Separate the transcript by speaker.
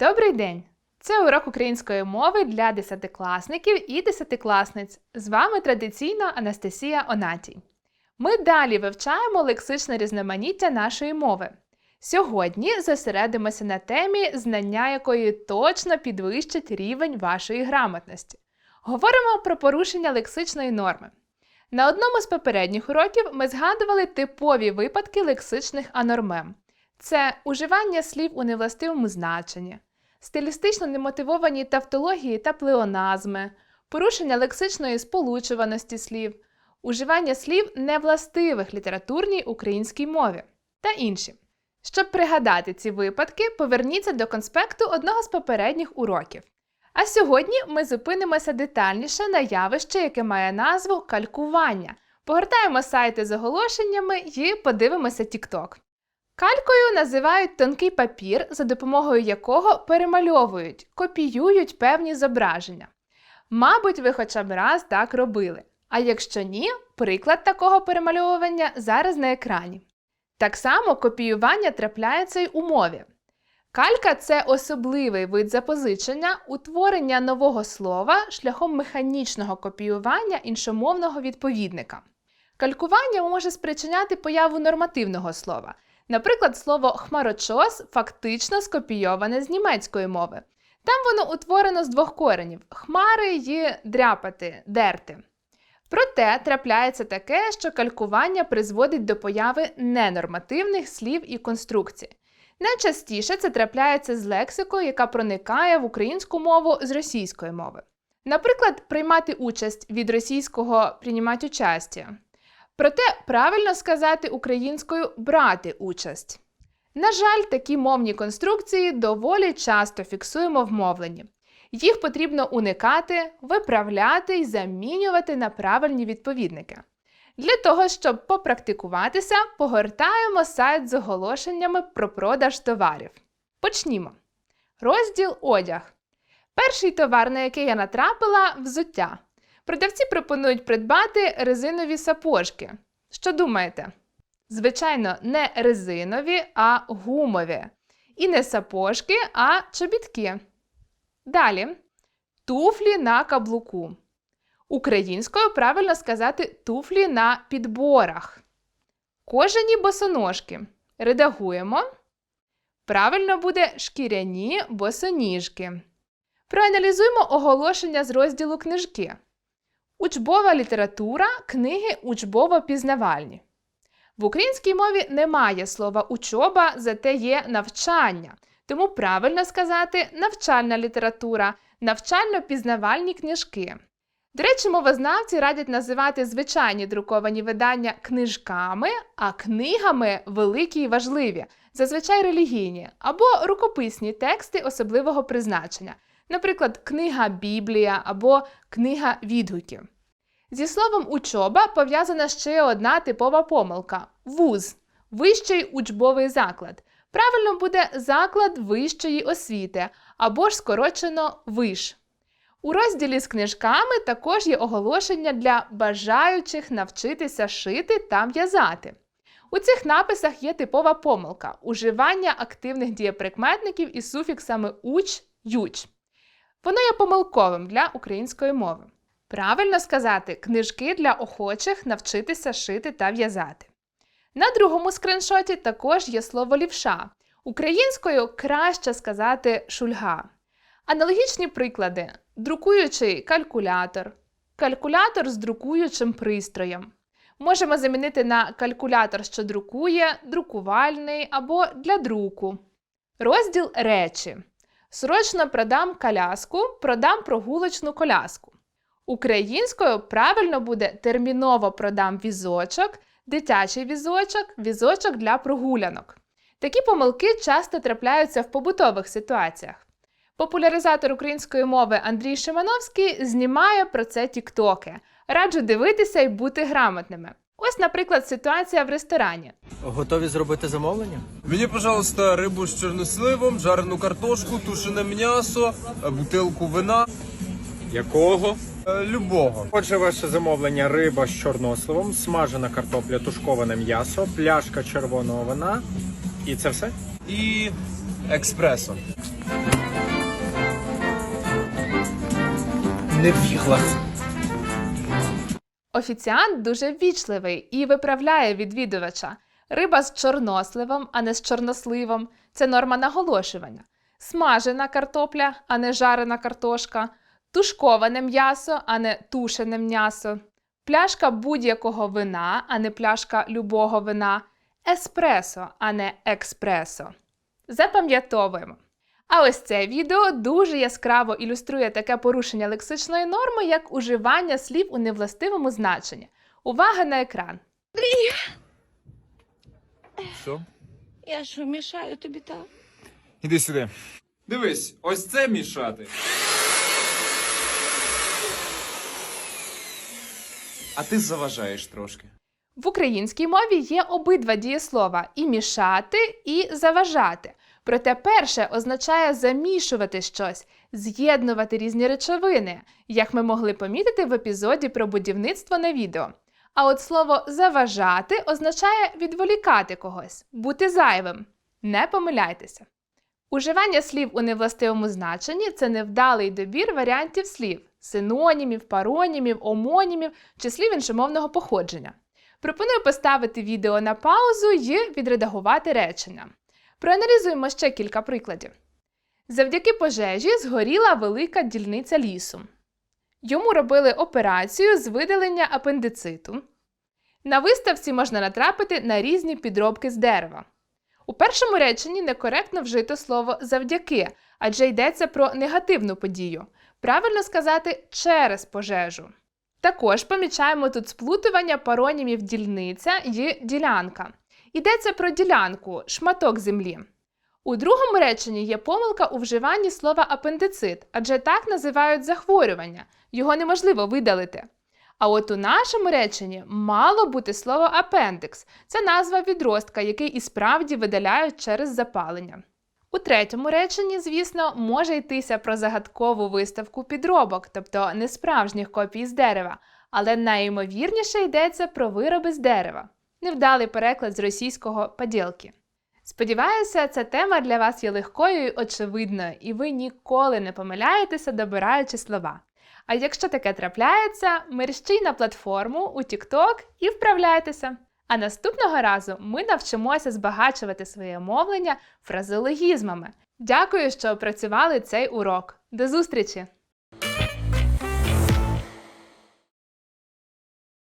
Speaker 1: Добрий день! Це урок української мови для десятикласників і десятикласниць. З вами традиційно Анастасія Онатій. Ми далі вивчаємо лексичне різноманіття нашої мови. Сьогодні зосередимося на темі, знання якої точно підвищить рівень вашої грамотності. Говоримо про порушення лексичної норми. На одному з попередніх уроків ми згадували типові випадки лексичних анормем. Це уживання слів у невластивому значенні, стилістично немотивовані тавтології та плеоназми, порушення лексичної сполучуваності слів, уживання слів невластивих літературній українській мові та інші. Щоб пригадати ці випадки, поверніться до конспекту одного з попередніх уроків. А сьогодні ми зупинимося детальніше на явище, яке має назву калькування. Погортаємо сайти з оголошеннями і подивимося TikTok. Калькою називають тонкий папір, за допомогою якого перемальовують, копіюють певні зображення. Мабуть, ви хоча б раз так робили. А якщо ні, приклад такого перемальовування зараз на екрані. Так само копіювання трапляється й у мові. Калька це особливий вид запозичення, утворення нового слова шляхом механічного копіювання іншомовного відповідника. Калькування може спричиняти появу нормативного слова. Наприклад, слово хмарочос фактично скопійоване з німецької мови. Там воно утворено з двох коренів хмари й дряпати, дерти. Проте трапляється таке, що калькування призводить до появи ненормативних слів і конструкцій. Найчастіше це трапляється з лексикою, яка проникає в українську мову з російської мови. Наприклад, приймати участь від російського приймати участі. Проте правильно сказати українською брати участь. На жаль, такі мовні конструкції доволі часто фіксуємо в мовленні. Їх потрібно уникати, виправляти і замінювати на правильні відповідники. Для того, щоб попрактикуватися, погортаємо сайт з оголошеннями про продаж товарів. Почнімо. Розділ одяг. Перший товар, на який я натрапила взуття. Продавці пропонують придбати резинові сапожки. Що думаєте? Звичайно, не резинові, а гумові. І не сапожки, а чобітки. Далі туфлі на каблуку. Українською правильно сказати туфлі на підборах. Кожані босоножки. Редагуємо. Правильно буде шкіряні босоніжки. Проаналізуємо оголошення з розділу книжки. Учбова література, книги учбово-пізнавальні. В українській мові немає слова учоба, зате є навчання. Тому правильно сказати навчальна література, навчально-пізнавальні книжки. До речі, мовознавці радять називати звичайні друковані видання книжками, а книгами великі і важливі, зазвичай релігійні або рукописні тексти особливого призначення, наприклад, книга Біблія або книга відгуків. Зі словом учоба пов'язана ще одна типова помилка вуз вищий учбовий заклад. Правильно буде заклад вищої освіти або ж скорочено виш. У розділі з книжками також є оголошення для бажаючих навчитися шити та в'язати. У цих написах є типова помилка уживання активних дієприкметників із суфіксами уч юч. Воно є помилковим для української мови. Правильно сказати книжки для охочих навчитися шити та в'язати. На другому скриншоті також є слово лівша. Українською краще сказати шульга. Аналогічні приклади: друкуючий калькулятор, калькулятор з друкуючим пристроєм. Можемо замінити на калькулятор, що друкує, друкувальний або для друку. Розділ речі. Срочно продам коляску, продам прогулочну коляску. Українською правильно буде терміново продам візочок, дитячий візочок, візочок для прогулянок. Такі помилки часто трапляються в побутових ситуаціях. Популяризатор української мови Андрій Шимановський знімає про це тіктоки. Раджу дивитися і бути грамотними. Ось, наприклад, ситуація в ресторані.
Speaker 2: Готові зробити замовлення?
Speaker 3: Мені, пожалуйста, рибу з чорносливом, жарену картошку, тушене м'ясо, бутилку вина.
Speaker 4: Якого?
Speaker 3: Е, любого.
Speaker 4: Отже, ваше замовлення риба з чорносливом, смажена картопля, тушковане м'ясо, пляшка червоного вина. І це все?
Speaker 3: І експресо.
Speaker 2: Не в'їхала.
Speaker 1: Офіціант дуже ввічливий і виправляє відвідувача. Риба з чорносливом, а не з чорносливом це норма наголошування. Смажена картопля, а не жарена картошка, тушковане м'ясо, а не тушене м'ясо, пляшка будь-якого вина, а не пляшка любого вина, еспресо, а не експресо. Запам'ятовуємо. А ось це відео дуже яскраво ілюструє таке порушення лексичної норми, як уживання слів у невластивому значенні. Увага на екран.
Speaker 3: Що?
Speaker 5: Я що, мішаю тобі так?
Speaker 3: Іди сюди.
Speaker 6: Дивись, ось це мішати. А ти заважаєш трошки.
Speaker 1: В українській мові є обидва дієслова і мішати, і заважати. Проте перше означає замішувати щось, з'єднувати різні речовини, як ми могли помітити в епізоді про будівництво на відео. А от слово заважати означає відволікати когось, бути зайвим. Не помиляйтеся. Уживання слів у невластивому значенні це невдалий добір варіантів слів, синонімів, паронімів, омонімів чи слів іншомовного походження. Пропоную поставити відео на паузу і відредагувати речення. Проаналізуємо ще кілька прикладів. Завдяки пожежі згоріла велика дільниця лісу. Йому робили операцію з видалення апендициту. На виставці можна натрапити на різні підробки з дерева. У першому реченні некоректно вжито слово завдяки, адже йдеться про негативну подію. Правильно сказати через пожежу. Також помічаємо тут сплутування паронімів дільниця і ділянка. Йдеться про ділянку, шматок землі. У другому реченні є помилка у вживанні слова апендицит, адже так називають захворювання, його неможливо видалити. А от у нашому реченні мало бути слово апендикс це назва відростка, який і справді видаляють через запалення. У третьому реченні, звісно, може йтися про загадкову виставку підробок, тобто несправжніх копій з дерева, але найімовірніше йдеться про вироби з дерева. Невдалий переклад з російського поділки. Сподіваюся, ця тема для вас є легкою і очевидною, і ви ніколи не помиляєтеся, добираючи слова. А якщо таке трапляється, мерщій на платформу у TikTok і вправляйтеся. А наступного разу ми навчимося збагачувати своє мовлення фразеологізмами. Дякую, що опрацювали цей урок. До зустрічі!